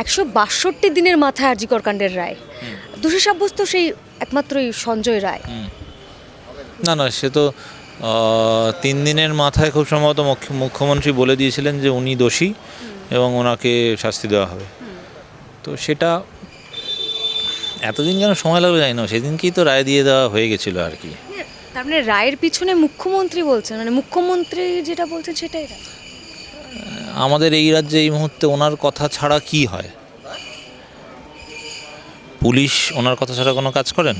একশো বাষট্টি দিনের মাথায় আরজিকর কাণ্ডের রায়। দোষী সাব্যস্ত সেই একমাত্রই সঞ্জয় রায়। না না সে তো তিন দিনের মাথায় খুব সম্ভবত মুখ্য- মুখ্যমন্ত্রী বলে দিয়েছিলেন যে উনি দোষী এবং ওনাকে শাস্তি দেওয়া হবে। তো সেটা এতদিন কেন সময় লাগবে জানি না সেদিনকেই তো রায় দিয়ে দেওয়া হয়ে গেছিল আর কি। তার মানে রায়ের পিছনে মুখ্যমন্ত্রী বলছেন মানে মুখ্যমন্ত্রী যেটা বলছেন সেটাই রায়। আমাদের এই রাজ্যে এই মুহূর্তে ওনার কথা ছাড়া কি হয়? পুলিশ ওনার কথা ছাড়া কোনো কাজ করেন?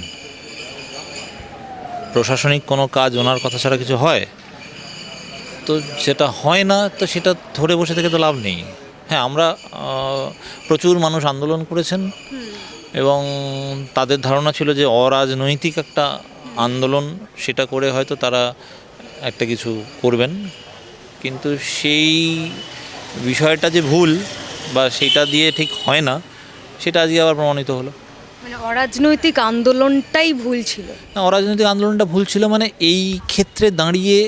প্রশাসনিক কোনো কাজ ওনার কথা ছাড়া কিছু হয়? তো সেটা হয় না, তো সেটা ধরে বসে থেকে তো লাভ নেই। হ্যাঁ আমরা প্রচুর মানুষ আন্দোলন করেছেন এবং তাদের ধারণা ছিল যে অরাজনৈতিক একটা আন্দোলন, সেটা করে হয়তো তারা একটা কিছু করবেন। কিন্তু সেই বিষয়টা যে ভুল বা সেটা দিয়ে ঠিক হয় না সেটা আজকে আবার প্রমাণিত হলো। মানে অরাজনৈতিক আন্দোলনটাই ভুল ছিল। না অরাজনৈতিক আন্দোলনটা ভুল ছিল মানে এই ক্ষেত্রে দাঁড়িয়ে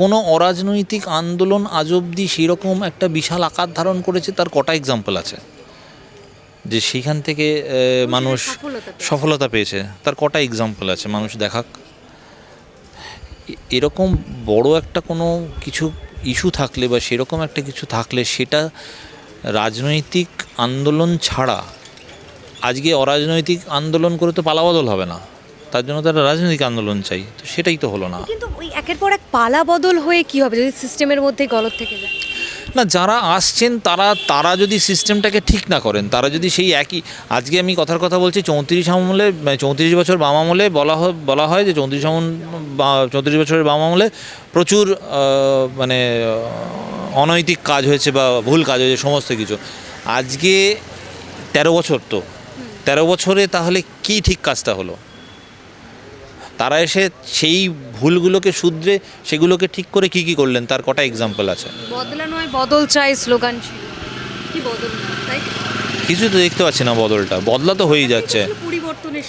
কোনো অরাজনৈতিক আন্দোলন আজ অবধি সেরকম একটা বিশাল আকার ধারণ করেছে তার কটা এক্সাম্পল আছে। যে সেইখান থেকে মানুষ সফলতা পেয়েছে। তার কটা এক্সাম্পল আছে মানুষ দেখাক। এরকম বড় একটা কোনো কিছু ইস্যু থাকলে বা সেরকম একটা কিছু থাকলে সেটা রাজনৈতিক আন্দোলন ছাড়া আজকে অরাজনৈতিক আন্দোলন করে তো পালাবদল হবে না। তার জন্য তো একটা রাজনৈতিক আন্দোলন চাই। তো সেটাই তো হলো না। কিন্তু ওই একের পর এক পালা বদল হয়ে কি হবে যদি সিস্টেমের মধ্যে গলত থেকে যায়? না যারা আসছেন তারা তারা যদি সিস্টেমটাকে ঠিক না করেন তারা যদি সেই একই আজকে আমি কথার কথা বলছি চৌত্রিশ আমলে চৌত্রিশ বছর বাম আমলে বলা হয় বলা হয় যে চৌত্রিশ আমল চৌত্রিশ বছরের বাম আমলে প্রচুর মানে অনৈতিক কাজ হয়েছে বা ভুল কাজ হয়েছে, সমস্ত কিছু। আজকে তেরো বছর তো। তেরো বছরে তাহলে কি ঠিক কাজটা হলো? তারা এসে সেই ভুলগুলোকে শুধরে সেগুলোকে ঠিক করে কি কি করলেন? তার কটা এক্সাম্পল আছে। বদল চাই স্লোগান ছিল। কি বদল তাই কিছু তো দেখতে পাচ্ছি না বদলটা। বদলা তো হয়েই যাচ্ছে। পরিবর্তনের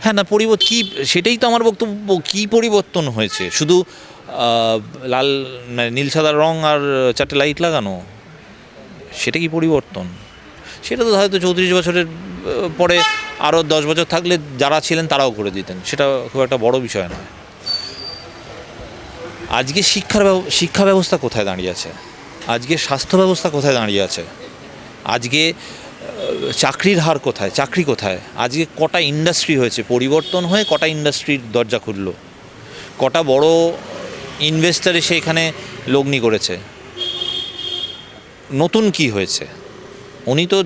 হ্যাঁ না পরিবর্তন কি সেটাই তো আমার বক্তব্য। কি পরিবর্তন হয়েছে? শুধু লাল মানে নীল সাদা রং আর চারটে লাইট লাগানো? সেটা কি পরিবর্তন? সেটা তো হয়তো চৌত্রিশ বছরের পরে আরও দশ বছর থাকলে যারা ছিলেন তারাও করে দিতেন। সেটা খুব একটা বড় বিষয় নয়। আজকে শিক্ষার ব্যব- শিক্ষা ব্যবস্থা কোথায় দাঁড়িয়ে আছে? আজকে স্বাস্থ্য ব্যবস্থা কোথায় দাঁড়িয়ে আছে? আজকে চাকরির হার কোথায়? চাকরি কোথায়? আজকে কটা ইন্ডাস্ট্রি হয়েছে? পরিবর্তন হয়ে কটা ইন্ডাস্ট্রির দরজা খুললো? কটা বড় ইনভেস্টার এসে এখানে লগ্নি করেছে? নতুন কি হয়েছে? উনি তো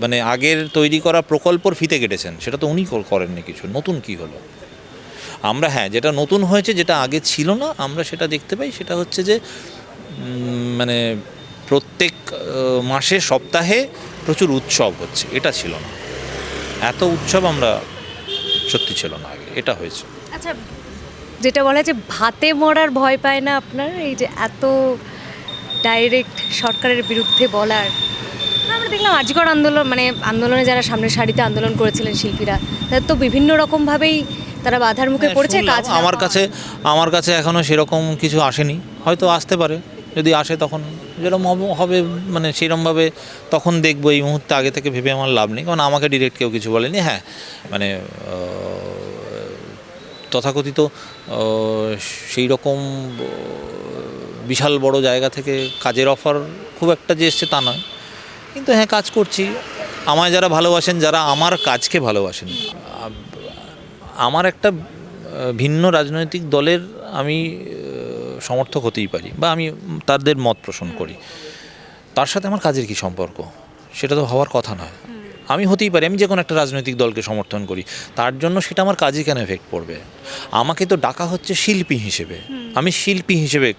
মানে আগের তৈরি করা প্রকল্পর ফিতে কেটেছেন। সেটা তো উনি করেননি কিছু। নতুন কি হলো? আমরা হ্যাঁ যেটা নতুন হয়েছে, যেটা আগে ছিল না, আমরা সেটা দেখতে পাই। সেটা হচ্ছে যে মানে প্রত্যেক মাসে সপ্তাহে প্রচুর উৎসব হচ্ছে। এটা ছিল না। এত উৎসব আমরা সত্যি ছিল না আগে। এটা হয়েছে। আচ্ছা যেটা বলা যে ভাতে মরার ভয় পায় না আপনার? এই যে এত ডাইরেক্ট সরকারের বিরুদ্ধে বলার। আমরা দেখলাম আজিকর আন্দোলন মানে আন্দোলনে যারা সামনের সারিতে আন্দোলন করেছিলেন শিল্পীরা তাদের তো বিভিন্ন রকমভাবেই তারা বাধার মুখে হ্যাঁ, পড়েছে কাজ আমার কাছে আমার কাছে এখনও সেরকম কিছু আসেনি। হয়তো আসতে পারে। যদি আসে তখন যেরকম হবে মানে সেরমভাবে তখন দেখব এই মুহূর্তে আগে থেকে ভেবে আমার লাভ নেই। কারণ আমাকে ডিরেক্ট কেউ কিছু বলেনি হ্যাঁ মানে তথাকথিত সেই রকম বিশাল বড় জায়গা থেকে কাজের অফার খুব একটা যে এসছে তা নয়। কিন্তু হ্যাঁ কাজ করছি। আমায় যারা ভালোবাসেন, যারা আমার কাজকে ভালোবাসেন আমার একটা ভিন্ন রাজনৈতিক দলের আমি সমর্থক হতেই পারি বা আমি তাদের মত পোষণ করি। তার সাথে আমার কাজের কি সম্পর্ক? সেটা তো হওয়ার কথা নয়। আমি হতেই পারি আমি যে কোনো একটা রাজনৈতিক দলকে সমর্থন করি। তার জন্য সেটা আমার কাজে কেন এফেক্ট পড়বে? আমাকে তো ডাকা হচ্ছে শিল্পী হিসেবে। আমি শিল্পী হিসেবে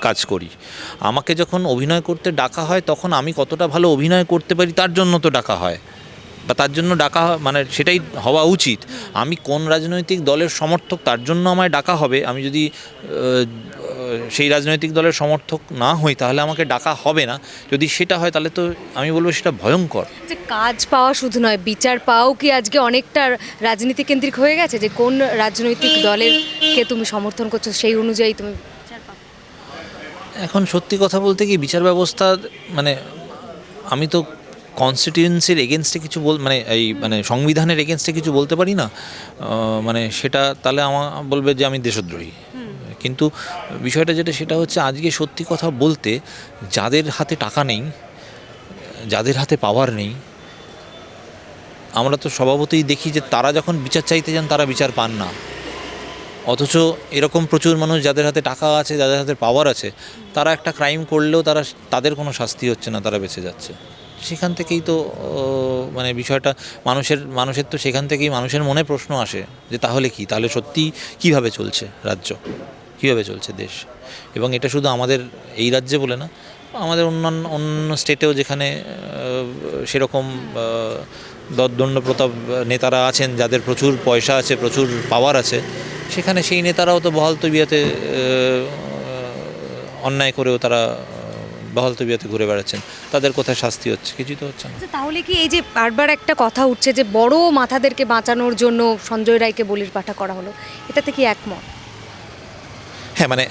কাজ করি। আমাকে যখন অভিনয় করতে ডাকা হয় তখন আমি কতটা ভালো অভিনয় করতে পারি তার জন্য তো ডাকা হয়। বা তার জন্য ডাকা মানে সেটাই হওয়া উচিত। আমি কোন রাজনৈতিক দলের সমর্থক তার জন্য আমায় ডাকা হবে। আমি যদি সেই রাজনৈতিক দলের সমর্থক না হই তাহলে আমাকে ডাকা হবে না। যদি সেটা হয় তাহলে তো আমি বলব সেটা ভয়ঙ্কর। যে কাজ পাওয়া শুধু নয় বিচার পাওয়াও কি আজকে অনেকটা রাজনীতি কেন্দ্রিক হয়ে গেছে? যে কোন রাজনৈতিক দলের কে তুমি সমর্থন করছ সেই অনুযায়ী তুমি এখন সত্যি কথা বলতে কি বিচার ব্যবস্থা মানে আমি তো কনস্টিটিউয়েন্সির এগেনস্টে কিছু বল মানে এই মানে সংবিধানের এগেনস্টে কিছু বলতে পারি না। মানে সেটা তাহলে আমার বলবে যে আমি দেশদ্রোহী। কিন্তু বিষয়টা যেটা, সেটা হচ্ছে আজকে সত্যি কথা বলতে যাদের হাতে টাকা নেই, যাদের হাতে পাওয়ার নেই, আমরা তো স্বভাবতই দেখি যে তারা যখন বিচার চাইতে যান, তারা বিচার পান না। অথচ এরকম প্রচুর মানুষ যাদের হাতে টাকা আছে, যাদের হাতে পাওয়ার আছে, তারা একটা ক্রাইম করলেও তারা, তাদের কোনো শাস্তি হচ্ছে না, তারা বেঁচে যাচ্ছে। সেখান থেকেই তো মানে বিষয়টা মানুষের মানুষের তো সেখান থেকেই মানুষের মনে প্রশ্ন আসে যে তাহলে কি? তাহলে সত্যি কীভাবে চলছে রাজ্য? কীভাবে চলছে দেশ? এবং এটা শুধু আমাদের এই রাজ্যে বলে না আমাদের অন্যান্য অন্য স্টেটেও যেখানে সেরকম দণ্ড প্রতাপ নেতারা আছেন যাদের প্রচুর পয়সা আছে প্রচুর পাওয়ার আছে সেখানে সেই নেতারাও তো বহাল তবিয়াতে অন্যায় করেও তারা বহাল তবিয়াতে ঘুরে বেড়াচ্ছেন। তাদের কোথায় শাস্তি হচ্ছে? কিছুই তো হচ্ছে না। আচ্ছা, তাহলে কি এই যে বারবার একটা কথা উঠছে যে বড় মাথাদেরকে বাঁচানোর জন্য সঞ্জয় রায়কে বলির পাঠা করা হলো এটাতে কি একমত? হ্যাঁ মানে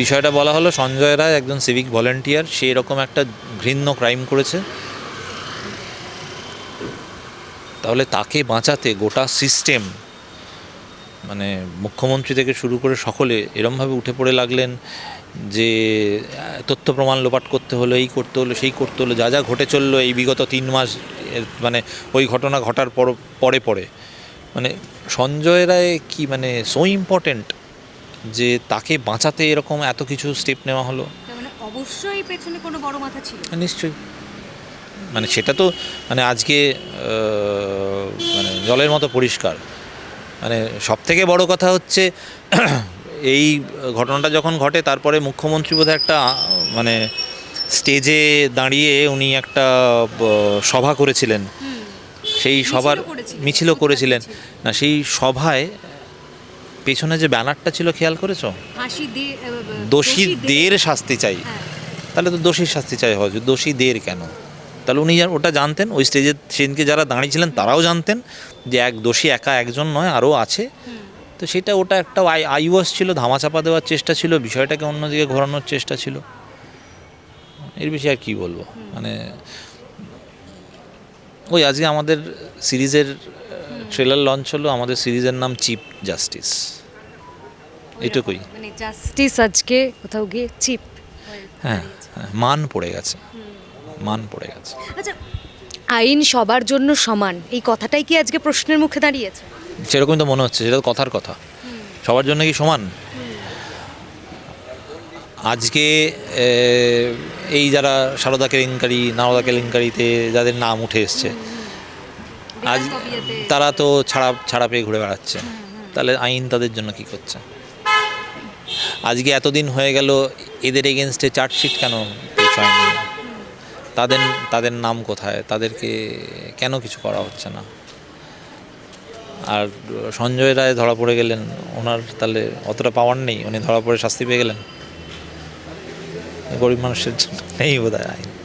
বিষয়টা বলা হলো সঞ্জয় রায় একজন সিভিক ভলেন্টিয়ার সে এরকম একটা ঘৃণ্য ক্রাইম করেছে। তাহলে তাকে বাঁচাতে গোটা সিস্টেম মানে মুখ্যমন্ত্রী থেকে শুরু করে সকলে এরমভাবে উঠে পড়ে লাগলেন যে তথ্য প্রমাণ লোপাট করতে হলো, এই করতে হলো, সেই করতে হলো, যা যা ঘটে চলল এই বিগত তিন মাস মানে ওই ঘটনা ঘটার পর, পরে পরে। মানে সঞ্জয় রায় কি মানে সো ইম্পর্টেন্ট যে তাকে বাঁচাতে এরকম এত কিছু স্টেপ নেওয়া হলো? মানে অবশ্যই পেছনে কোনো বড় মাথা ছিল। নিশ্চয়ই। মানে সেটা তো মানে আজকে মানে জলের মতো পরিষ্কার। মানে সব থেকে বড় কথা হচ্ছে এই ঘটনাটা যখন ঘটে তারপরে মুখ্যমন্ত্রী বোধহয় একটা মানে স্টেজে দাঁড়িয়ে উনি একটা সভা করেছিলেন। সেই সভার মিছিলও করেছিলেন। না সেই সভায় পেছনে যে ব্যানারটা ছিল খেয়াল করেছ? দোষীদের শাস্তি চাই। হ্যাঁ। তাহলে তো দোষীর শাস্তি চাই হজ দোষীদের কেন? তাহলে উনি ওটা জানতেন ওই স্টেজে সেদিনকে যারা দাঁড়িয়েছিলেন তারাও জানতেন যে এক দোষী একা একজন নয় আরও আছে। তো সেটা ওটা একটা আই আইওয়াস ছিল ধামাচাপা দেওয়ার চেষ্টা ছিল বিষয়টাকে অন্যদিকে ঘোরানোর চেষ্টা ছিল। এর বেশি আর কী বলব? মানে ওই আজকে আমাদের সিরিজের ট্রেলার লঞ্চ হলো আমাদের সিরিজের নাম চিপ জাস্টিস এটুকুই মানে জাস্টিস আজকে কোথাও গিয়ে চিপ হ্যাঁ মান পড়ে গেছে। মান পড়ে গেছে। আচ্ছা আইন সবার জন্য সমান এই কথাটাই কি আজকে প্রশ্নের মুখে দাঁড়িয়েছে? সেরকমই তো মনে হচ্ছে সেটা কথার কথা। সবার জন্য কি সমান? আজকে এই যারা সারদা কেলেঙ্কারি নারদা কেলেঙ্কারিতে যাদের নাম উঠে এসছে আজ তারা তো ছাড়া ছাড়া পেয়ে ঘুরে বেড়াচ্ছে। তাহলে আইন তাদের জন্য কি করছে? আজকে এতদিন হয়ে গেল এদের এগেনস্টে চার্জশিট কেন তাদের তাদের নাম কোথায়? তাদেরকে কেন কিছু করা হচ্ছে না? আর সঞ্জয় রায় ধরা পড়ে গেলেন, ওনার তাহলে অতটা পাওয়ার নেই? উনি ধরা পড়ে শাস্তি পেয়ে গেলেন? গরিব মানুষের জন্য নেই বোধ হয় আইন।